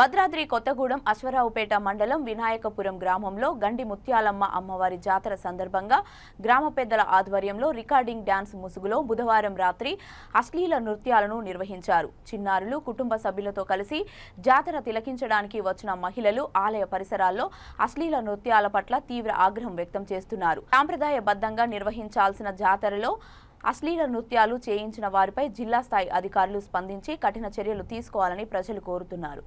భద్రాద్రి కొత్తగూడెం అశ్వరావుపేట మండలం వినాయకపురం గ్రామంలో గండి ముత్యాలమ్మ అమ్మవారి జాతర సందర్భంగా గ్రామ పెద్దల ఆధ్వర్యంలో రికార్డింగ్ డ్యాన్స్ ముసుగులో బుధవారం రాత్రి అశ్లీల నృత్యాలను నిర్వహించారు. చిన్నారులు కుటుంబ సభ్యులతో కలిసి జాతర తిలకించడానికి వచ్చిన మహిళలు ఆలయ పరిసరాల్లో అశ్లీల నృత్యాల పట్ల తీవ్ర ఆగ్రహం వ్యక్తం చేస్తున్నారు. సాంప్రదాయబద్ధంగా నిర్వహించాల్సిన జాతరలో అశ్లీల నృత్యాలు చేయించిన వారిపై జిల్లా స్థాయి అధికారులు స్పందించి కఠిన చర్యలు తీసుకోవాలని ప్రజలు కోరుతున్నారు.